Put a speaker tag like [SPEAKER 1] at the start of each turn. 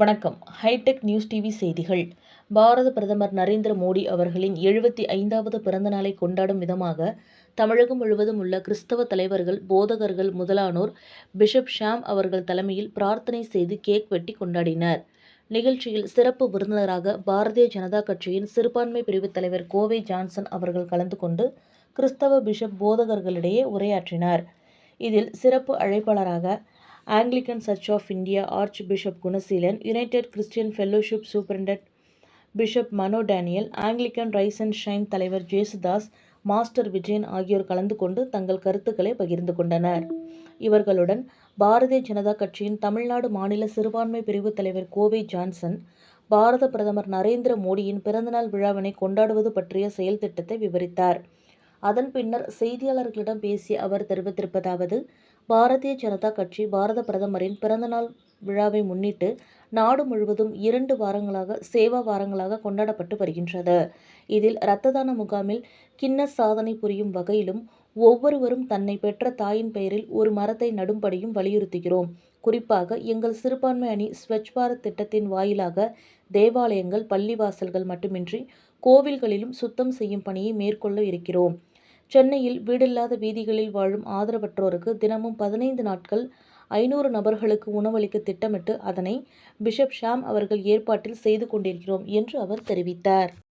[SPEAKER 1] வணக்கம் hitech news TV செய்திகள் பாரத பிரதமர் நரேந்திர மோடி அவர்களின் எழுபத்தி ஐந்தாவது பிறந்த நாளை கொண்டாடும் விதமாக தமிழகம் முழுவதும் உள்ள கிறிஸ்தவ தலைவர்கள் போதகர்கள் முதலானோர் பிஷப் ஷாம் அவர்கள் தலைமையில் பிரார்த்தனை செய்து கேக் வெட்டி கொண்டாடினர் நிகழ்ச்சியில் சிறப்பு விருந்தினராக பாரதிய ஜனதா கட்சியின் சிறுபான்மை பிரிவு தலைவர் கோவை ஜான்சன் அவர்கள் கலந்து கொண்டு கிறிஸ்தவ பிஷப் போதகர்களிடையே உரையாற்றினார் இதில் சிறப்பு அழைப்பாளராக Anglican church of India archbishop Gunaseelan United Christian Fellowship superintendent bishop Mano Daniel Anglican rise and shine தலைவர் ஜேசுதாஸ் மாஸ்டர் விஜயன் ஆகியோர் கலந்து கொண்டு தங்கள் கருத்துக்களை பகிர்ந்து கொண்டனர் இவர்களுடன் பாரதிய ஜனதா கட்சியின் தமிழ்நாடு மாநில சிறுபான்மை பிரிவு தலைவர் கோவை ஜான்சன் பாரத பிரதமர் நரேந்திர மோடியின் பிறந்தநாள் விழாவினை கொண்டாடுவது பற்றிய செயல் திட்டத்தை விவரித்தார் அதன் பின்னர் செய்தியாளர்களிடம் பேசிய அவர் தெரிவித்திருப்பதாவது பாரதிய ஜனதா கட்சி பாரத பிரதமரின் பிறந்தநாள் விழாவை முன்னிட்டு நாடு முழுவதும் இரண்டு வாரங்களாக சேவா வாரங்களாக கொண்டாடப்பட்டு வருகின்றது இதில் இரத்த தான முகாமில் கின்ன சாதனை புரியும் வகையிலும் ஒவ்வொருவரும் தன்னை பெற்ற தாயின் பெயரில் ஒரு மரத்தை நடும்படியும் வலியுறுத்துகிறோம் குறிப்பாக எங்கள் சிறுபான்மை அணி ஸ்வச் பாரத் திட்டத்தின் வாயிலாக தேவாலயங்கள் பள்ளிவாசல்கள் மட்டுமின்றி கோவில்களிலும் சுத்தம் செய்யும் பணியை மேற்கொள்ள இருக்கிறோம் சென்னையில் வீடில்லாத வீதிகளில் வாழும் ஆதரவற்றோருக்கு தினமும் பதினைந்து நாட்கள் ஐநூறு நபர்களுக்கு உணவளிக்க திட்டமிட்டு அதனை பிஷப் ஷாம் அவர்கள் ஏற்பாட்டில் செய்து கொண்டிருக்கிறோம் என்று அவர் தெரிவித்தார்